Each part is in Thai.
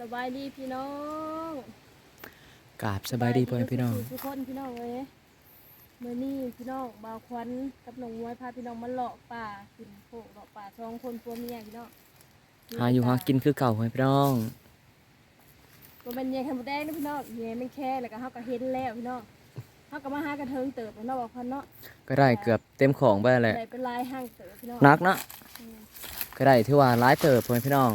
สบายดีพี่น้องกราบสบายดีพ่อแม่พี่น้อง ทุกคนพี่น้องเลยมื่อนี้พี่น้องบ่าวควันกับน้องมวยพาพี่น้องมาเลาะป่ากินโขกเลาะป่าสองคนพัวเมียพี่น้องหาอยู่หากินคือเก่าพ่อแม่พี่น้องตัวเป็นเยไข่มดแดงนะพี่น้องเยไม่แค่แล้วก็เฮาก็เห็นแล้วพี่น้องเฮาก็มาหากระเทิงเติบพี่น้องบ่าวควันเนาะก็ได้เกือบเต็มของไปแล้วแหละได้เป็นลายห้างเติบพี่น้องนักเนาะก็ได้ถือว่าร้ายเติบพ่อแม่พี่น้อง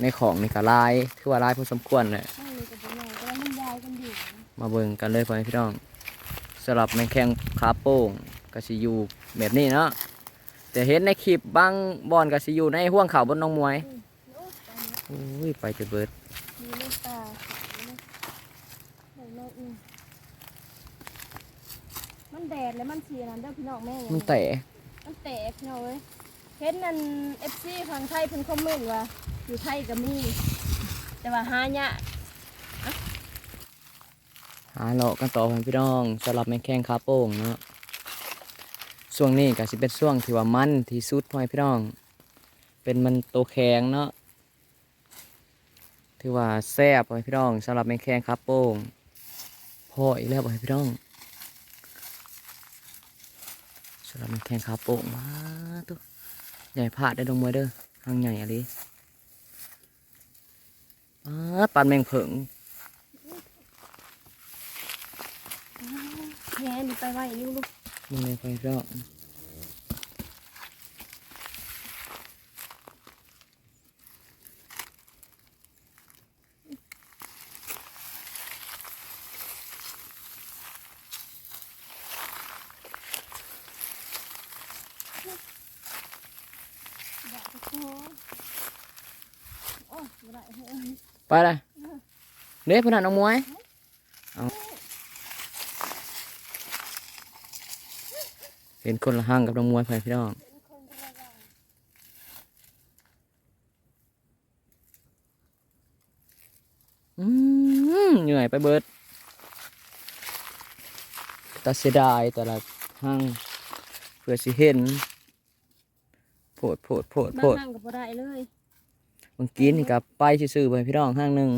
ในของนี่ก็ร้ายถือว่าร้ายพอสมควรเลยห้างนี้ก็เป็นไงก็แล้วมันยายกันอยู่มาเบิ่งกันเลยพ่อแม่พี่น้องสำหรับแมงแข้งขาโป่งก็สิอยู่แบบนี้เนาะแต่เห็นในคลิปบางบอนก็สิอยู่ในห่วงเขาบนน้องมวยโอ้ยตายแล้วอุ้ยไปจะเบิดมีในป่าขาวนะเดี๋ยวเราอืมมันแดดแล้วมันเสียนั่นเด้อพี่น้องแม่มันแตะมันแตกพี่น้องเว้ยเห็นนั่นเอฟซีฝั่งไทยเพิ่นคอมเมนต์ว่า อยู่ไทยก็มี แต่ว่าหายากหาเลาะกันต่อพ่อแม่พี่น้องสำหรับแมงแข้งขาโป่งเนาะช่วงนี้ก็สิเป็นช่วงที่ว่ามันที่สุดพ่อพี่น้อง เป็นมันโตแข็งเนาะถือว่าแซ่บพ่อพี่น้องสำหรับแมงแข้งขาโป่งพ่ออีกแล้วพ่อพี่น้องสำหรับแมงแข้งขาโป่งมาตัวใหญ่พลาดได้ดงมวยเด้อหางใหญ่อะไร อ่าปันแมงเผิงแหนไปไว้อยู่ลูกมึงเลยพ่อแม่พี่น้องดอกโอ้โอ้ยบ่ได้เฮ้ย ไปเลยเด้พนันน้องมวยเอาเห็นคนละห้างกับน้องมวยพ่อแม่พี่น้องเป็นคนละอย่างอืมเหนื่อยไปเบิดแต่เสียดายแต่ละห้างเพื่อสิเห็นโผดโผดโผดโผบางดครั้งก็บ่ได้เลย เมื่อกี้นี่กับไปซื่อๆไปพี่น้องห้างหนึ่ง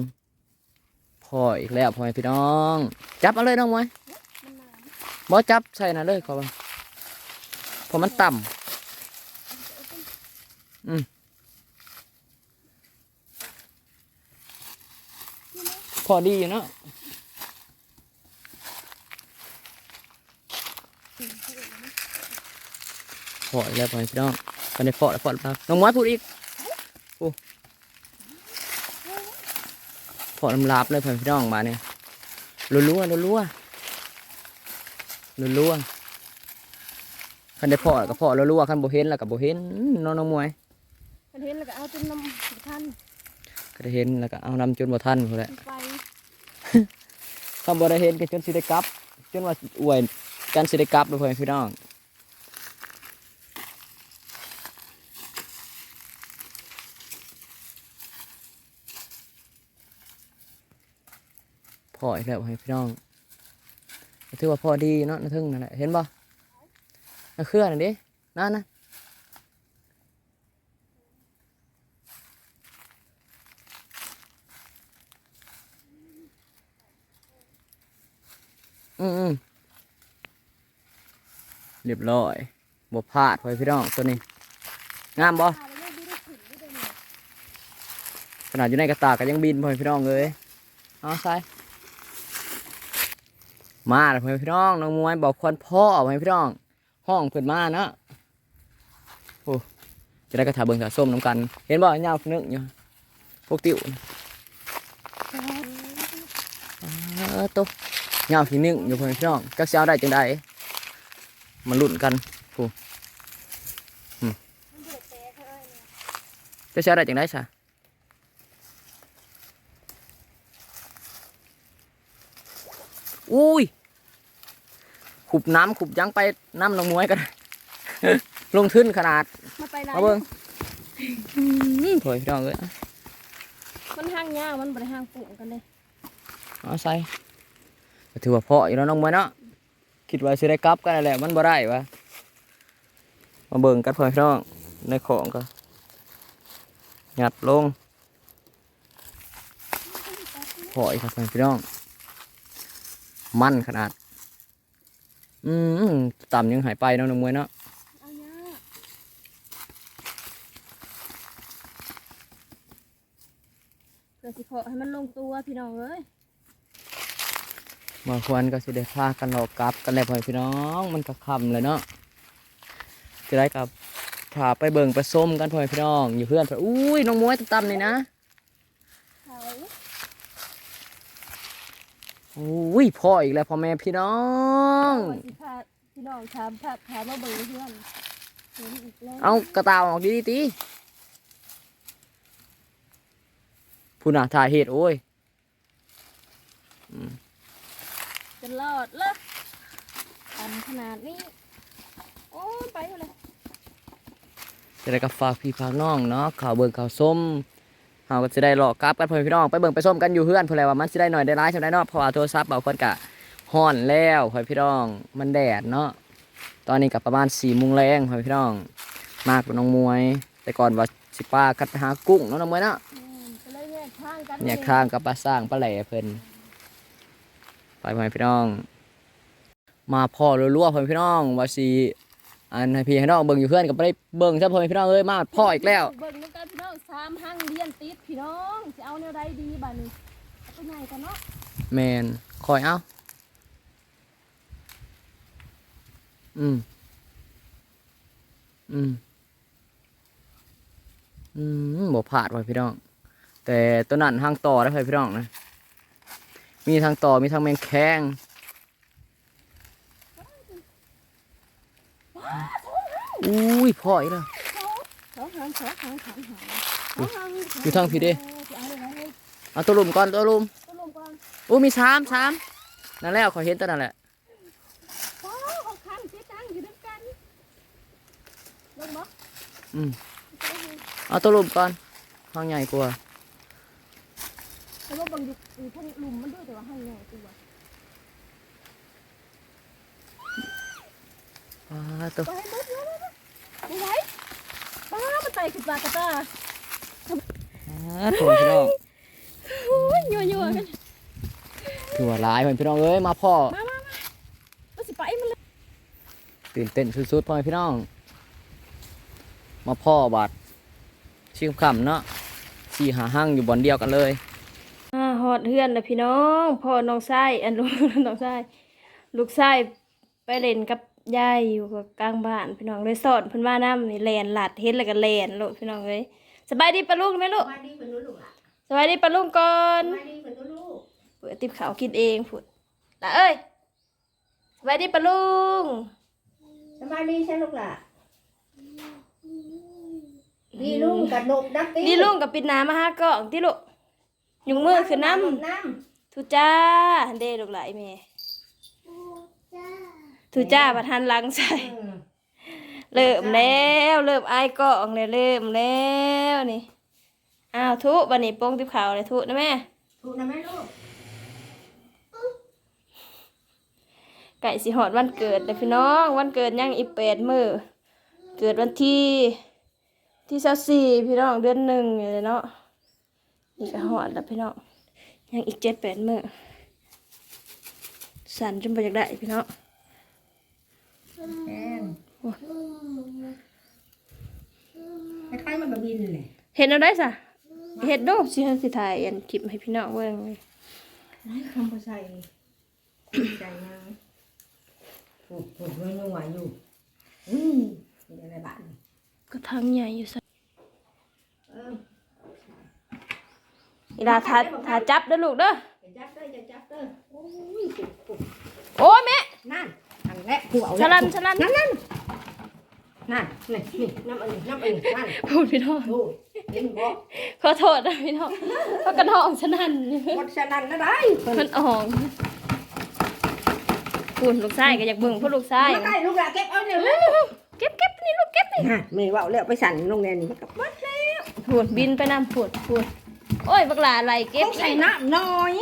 พออีกแล้วพอแม่พี่น้อง จับเอาเลยน้องมวยมันนานบ่จับใส่นะเลยขอบ่เพราะมันต่ำอืมพอดีอยู่เนาะพออีกแล้วพอพี่น้องกันได้พอแล้วพอแล้วน้องมวยพูดอีกโอ้ พอน้ำลาบเลยพ่อแม่พี่น้องมาเนี่ยรัวๆรัวๆรัวๆคันได้พอแล้วก็พอรัวๆคันบ่เห็นแล้วก็บ่เห็นน้องน้องมวยกันเห็นแล้วก็เอาจนน้ำท่านก็ได้เห็นแล้วก็เอานำจนบ่ทันพุ่นแหละไปคำบ่ได้เห็นก็จนสิได้กลับ จนว่าอวยกันสิได้กลับเลยพ่อแม่พี่น้อง พออีกแล้วพ่อพี่น้องถือว่าพอดีเนาะนาทึ่งนั่นแหละเห็นบ่นาเครื่อนั่นดินั่นนะอืมอืมเรียบร้อยบ่พลาดพ่อพี่น้องตัวนี้ งามบ่ขนาดอยู่ในกระตากก็ยังบินพ่อพี่น้องเลยเอาใส่ มาแล้วพี่น้องน้องมวยบอกควันพ่อพ่อแม่พี่น้อง ห้องเพิ่นมาเนาะโอ้จะได้กระถาเบิ่งสะส้มน้ำกัน เห็นบ่ยาวนึกอยู่พวกติ๋วเออตุ๊ยาวที่นึงอยู่พ่อแม่พี่น้องจักสิเอาได้จังไดมาลุ้นกันมันเดือดกเสียจักสิเอาได้จังได้ซะ อุ้ยขุบน้ำขุบหยังไปน้ำน้องมวยกัน ลงทุนขนาด มาไปไหนมาเบิ่งถอยพี่น้องเลยมันห้างยาวมันบ่ได้ห้างปุ่งกันเลยเอาใส่ก็ถือว่าเพาะอยู่แล้วน้องมวยเนาะคิดว่าสิได้กลับกันนั่นแหละมันบ่ได้วะมาเบิ่งกันพ่อพี่น้องในของก็ยัดลงพออีกครับพี่น้อง มันขนาด อืมต่ำยังหายไปเนาะน้องมวยเนาะเอาเนี้ยเพื่อสิขอให้มันลงตัวพี่น้องเอ้ยมาควรก็สิได้พากันหลอกกลับกันแล้วพ่อพี่น้องมันก็ค่ำเลยเนาะจะได้กับพาไปเบิ่งไปส้มกันพ่อพี่น้อง อยู่เพื่อนเพิ่นอุ้ยน้องมวยต่ำๆนี่นะ เขา อุ้ยพ่ออีกแล้วพ่อแม่พี่น้องเอาสิพาพี่น้องถามถามถามมาเบิ่งเพื่อนเห็นอีกแล้วเอากระตาออกดีดีๆตีผู้น่ะถ่ายเหตุโอ้ยจะรอดเลยทำขนาดนี้ โอ้ยไปหมดเลยจะได้กับฝากพี่ฝากน้องเนาะข่าวเบิ่งข่าวส้ม เฮาก็จะได้หลอกกลับกันพ่อแม่พี่น้องไปเบิ่งไปส้มกันอยู่เพื่อนเพื่ออะไรว่ามันสิได้หน่อยได้ร้ายใช่ไหมเนาะเพราะว่าโทรศัพท์บางคนกะฮ้อนแล้วพ่อแม่พี่น้องมันแดดเนาะตอนนี้กับประมาณ4โมงแรงพ่อแม่พี่น้อง มากกว่าน้องมวย แต่ก่อนว่าสิป้าคัดหากุ้งเนาะน้องมวยเนาะอืมก็เลยแยกทางกันเนี่ยข้างกับปลาสร้างปลาแหล่เพิ่นไปพ่อแม่พี่น้อง มาพ่อรัวๆพ่อแม่พี่น้องว่าสิอันให้พี่ให้น้องเบิ่งอยู่เพื่อนก็บ่ได้เบิ่งซะพ่อแม่พี่น้องเอ้ยมาพ่ออีกแล้วเบิ่งน้ำกันพี่น้อง สามห้างเรียนติดพี่น้องจะเอาแนวใดดีบ้านี้เอาไปไหนกันเนาะแมนคอยเอาอืมอืมอืมบ่พลาดว่ะพี่น้อง แต่ตัวนั้นทางต่อได้อพี่น้องนะ มีทางต่อมีทางแมงแข้งอุ้ยพ่ออีกแล้วสองหางสองหางสองหางส องหางอยู่ทางพี่เด้จะเอาอะไรให้เอาตัวลุมก่อนตัวลุมตัวลงก่อนอู้มีสามสามนั่นแหละขอยเห็นตัวนั่นแหละโอ้เอาคันเจ๊ตังอยู่ด้วยกันลงบ่อืมเอาตัวลุมก่อนห้องใหญ่กว่าแต่ว่าบางอยู่อยู่ทั้งหลุมมันด้วยแต่ว่าให้ไงตัวอ่าตัวไปให้มุดเลยไม่ไหวป้ามันไต่ขึ้นปากกระตาอ่า โถพี่น้องโอ้ยยัวยัวๆกันถือว่าร้ายพ่อพี่น้องเอ้ยมาพ่อมามามามันสิไปมันเลยตื่นเต้นสุดๆพ่อพี่น้อง มาพ่อบาดชิมคำเนาะสี่หาห้างอยู่บอนเดียวกันเลยอ่าหอดเฮือนนะพี่น้องพ่อน้องชายอันลูกน้องชายลูกชายไปเล่นกับยายอยู่กับกลางบ้านพี่น้องเลยสอนเพิ่นว่าน้ำนี่แลนหลัดเฮ็ดแล้วก็แลนโลดพี่น้องเอ้ย สบายดีปะลุงไหมลูกสวัสดีเพื่อนลูกอะสบายดีปะลุงก่อนสวัสดีเพื่อนลูกเปิดติบขาวกินเองพุดละเอ้ยสบายดีปะลุงสวัสดีใช่ลูกล่ะดีลุงกับนกนักตีนี่ลุงกับปิดน้ำมาหากล่องที่ลูกยุงมือคือน้น้ำทุจ้าเด้ลูกหลายแม่ทุจ้าประทานหลังใส่ำอืม เริ่มแล้วเริ่มอายกล่องเลยเริ่มแล้วนี่อ้าวทุบันนี้โป้งติบขาวเลยทุนะแม่ถูกนะแม่ลูกไก่สิหอดวันเกิดเลยพี่น้อง วันเกิดยังอีกแปดมือเกิดวันที่ที่สิบสี่พี่น้องเดือนหนึ่งอยู่เลยเนาะนี่ก็หอดแล้วพี่น้องยังอีกเจ็ดแปดมือสั่นจนไปอยากได้พี่น้องแอน คล้ายๆมันบะบินเลยเห็นเอาได้สะเห็ดดูสิฮันสิถ่ายอันคลิปให้พี่น้องเบิ่งเลยคำภาษาคุยใจยังถูกถูกเนื้อหวานอยู่อืมมีอะไรบ้างก็ทั้งใหญ่อยู่สะเออเวลาทาทาจับเด้อลูกเด้อจะจับเด้อจะจับเด้อโอ้ยถูกถูกโอ้ยแม่นั่นอันแรกผู้เอาฉลันฉลันนั่นนั่น นั่นนี่นี่น้ำอันนี้น้ำอันนี้นั่นพูดพี่น้องโอ้ยเห็นบ่ขอโทษนะพี่น้องเพราะกระทองฉะนั้นวัดฉะนั้นนะได้เพิ่นมันออกคุณลูกชายก็อยากเบิ่งเพราะลูกชายมาใกล้ลูกหลานเก็บเอาเดี๋ยวเก็บเก็บนี่ลูกเก็บนี่ฮะไม่ว่าแล้วไปสั่นโรงแรมนี้มันกับวัดแล้วพูดบินไปนำพูดพูดโอ้ยบักหลาอะไรเก็บต้องใส่น้ำน้อย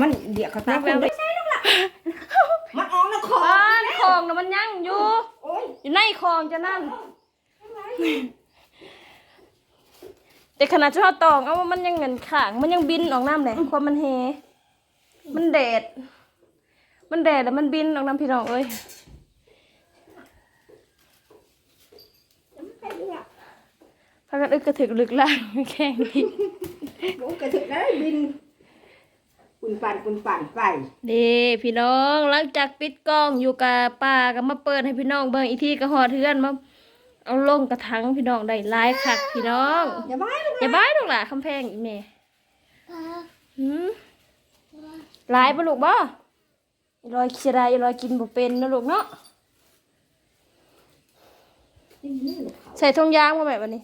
มันเดี๋ยวเขาตาคุณไม่ใช่ลูกหลานมันออกแล้วคอบ้านคลองน่ะมันยังอยู่ โอ้ยอยู่ในคลองจะนั่น แต่ขนาดเจ้าตองเอาว่ามันยังเงินขาง มันยังบินออกน้ำเลยความมันเฮมันแดด มันแดดแล้วมันบินออกน้ำพี่น้องเอ้ยพากันอึกกระถึกลึกล่างแข่งดิโอ้กระถึกได้บิน ปุ่นปั่นปุ่นปั่นไปเด้พี่น้องหลังจากปิดกล้องอยู่กับป้าก็มาเปิดให้พี่น้องเบิ่งอีกทีก็หอดเทือนมาเอาลงกระถางพี่น้องได้หลายคักพี่น้องอย่าบ้าลูกอย่าบ้ายลูกหล่ะคำแพงอีแม่หืมหลายปะลูกบ่อีลอยขี้ได้อีลอยกินบ่เป็นนะลูกเนาะนี่ลูกเขาใส่ถุงยางมาแบบนี้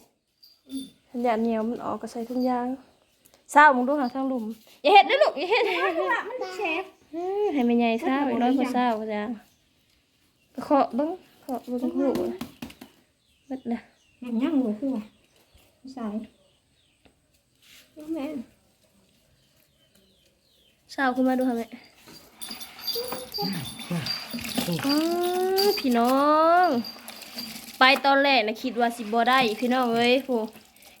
ทันยาเหนียวมันออกก็ใส่ถุงยาง เศร้ามึงดูหาทางหลุมอย่าเฮ็ดนะลูกอย่าเฮ็ดมันแฉกเอ้ยให้แม่ใหญ่เศร้าอีร้อยกว่าเศร้าก็จะเคาะเบิ่งเคาะเบิ่งลูกเบิดละแม่ยังหัวคือว่าใส่แม่เศร้าขึ้นมาดูค่ะแม่อ๋อพี่น้อง ไปตอนแรกนะคิดว่าสิบ่ได้พี่น้องเอ้ยผู้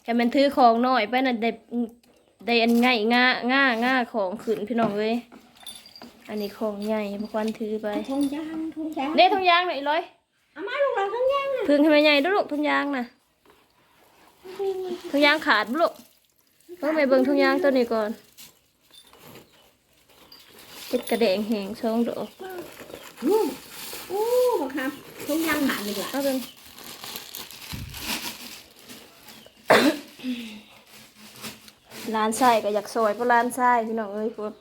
แค่มันถือของน้อยไปน่ะได้ ได้อันง่ายง่าง่าง่าของขึ้นพี่น้องเอ้ยอันนี้ของใหญ่บ่ควรถือไปทงยางทงยางเด้ทุงยางหน่อยอีร้อยเอามาลูกเราทงยางน่ะพึ่งให้แม่ใหญ่ดูลูกทุงยางน่ะทุงยางขาดบ่ลูกเพิ่งไปเบิ่งทุงยางตัวนี้ก่อนเฮ็ดกระแดงแหงช่องดอกอู้อู้บักครับทงยางหนาเลยล่ะเอาเบิ่ง ร้านไส้ก็อยากซอยเพราะร้านไส้พี่น้องเอ้ยพวก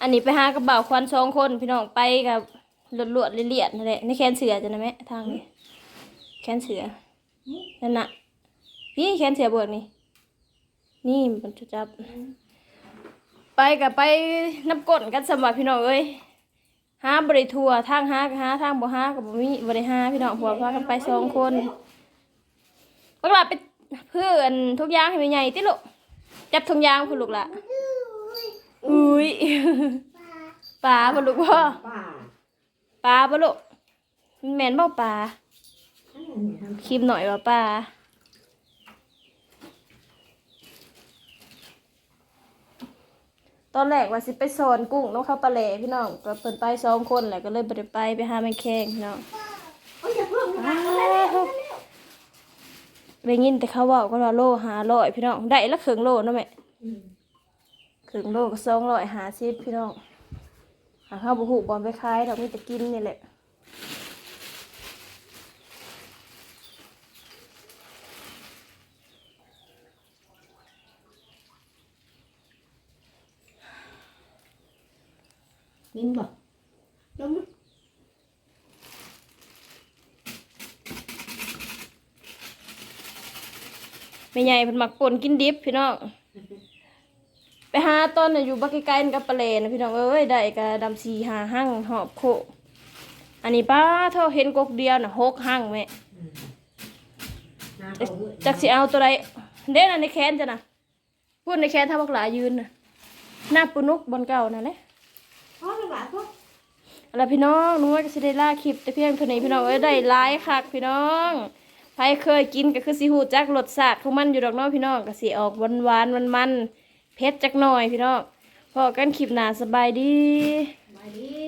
อันนี้ไปหากระเป๋าควันสองคนพี่น้องไปกับหลวดหลวดเลียดนั่นแหละในแคนเสือจะนะแม่ทางนี้แคนเสือนั่นน่ะพี่แคนเสือเบิกนี่นี่มันจะจับ ไปกับไปน้ำก้นกันสมัครพี่น้องเอ้ย หาบริทัวร์ทางหาหาทางบ่หากับบ่มีบริหาพี่น้องหัวพากันไปสองคนบักหลาไปเพื่อนทุกอย่างให้แม่ใหญ่ติลูกจับทุกอย่างพุ่นลูกละอุ้ยปลาบ่ลูกบ่ป้าปลาบ่ลูกแม่นบ่ปลาอันนี้ทคลิปหน่อยว่าปลา ตอนแรกว่าสิไปสอนกุ้งน้องเข้าปลาแหล่พี่น้องก็เปิดไปสองคนแหละก็เลยบ่ได้ไปไปหาแม่แข้งพี่น้องโอ้ยอย่าะได้ยินแต่เขาบอกก็ว่าโลหาร้อยพี่น้องได้ละครึ่งโลนะแม่ครึ่งโลก็สองร้อยหาสิบพี่น้องหาข้าวบุหูบอลไปขายดอกมีแต่กินนี่แหละ กินบ่ลงมาแม่ใหญ่เพิ่นมักป่นกินดิบพี่น้อง ไปหาตอนน่ะอยู่บักไกลๆนั่นกับปลาแหล่นะพี่น้องเอ้ยได้กะดำสีหาหั่งหอบโค อันนี้ป้าเท่าเห็นกกเดียวน่ะหกหั่งแม่หน้าเขาด้วยจักสิเอาตัวใดเด้น่ะในแขนจ้ะนะพูดในแขนถ้าบักหลายืนน่ะหน้าปุนุกบนเก่านั่นแหละ พ่อลูกหลานพ่อเอาล่ะพี่น้องนุ้ยก็สิได้ล่าคลิปแต่เพียงเท่านี้พี่น้องเอ้ยได้หลายคักพี่น้องใครเคยกินก็คือสิฮู้จักรสชาติของมันอยู่ดอกเนาะพี่น้องก็สิออกหวานหวานมันมันๆเผ็ดจักหน่อยพี่น้องพอกันคลิปหน้าสบายดีมาดี